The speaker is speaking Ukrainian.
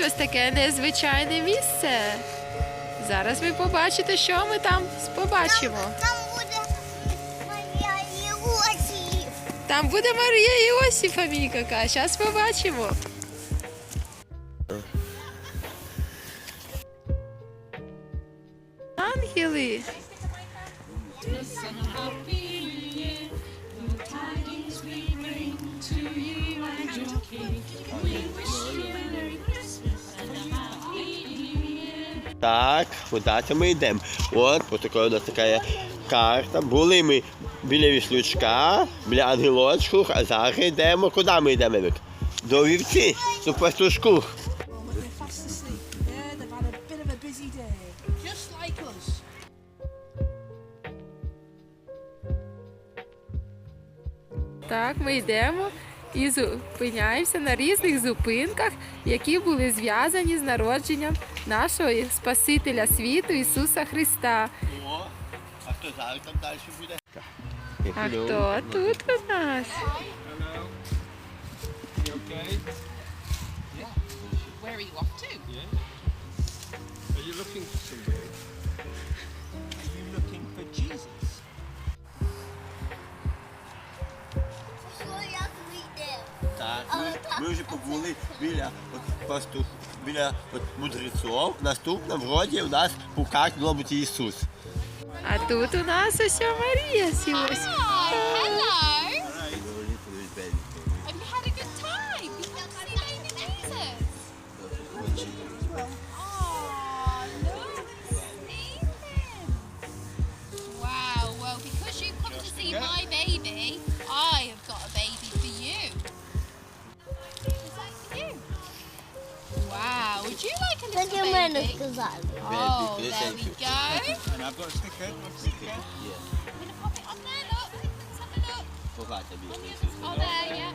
Ось таке незвичайне місце. Зараз ви побачите, що ми там побачимо. Там буде Марія Іосиф. Там буде Марія Іосиф, Аміка каже. Зараз побачимо. Ангели. Так, куди ми йдемо? От, ось така у нас така карта. Були ми біля віслючка, біля ангелочку, а зараз йдемо. Куди ми йдемо? До вівці, до пастушку. Так, ми йдемо і зупиняємося на різних зупинках, які були зв'язані з народженням нашого Спасителя світу Ісуса Христа. О, а хто зараз там далі буде? А хто тут у нас? Where are you off to? Are you looking for somebody? Так, ми, ми вже побули біля от, пастух, біля от, мудреців. В наступному роді у нас пукак мав бути Ісус. А тут у нас ось Марія сілась. Hello. Have Look at mine. Oh, there we go. And I've got a sticker. Yeah. I'm going to pop it on there, look. Let's have a look. Oh, there, yeah.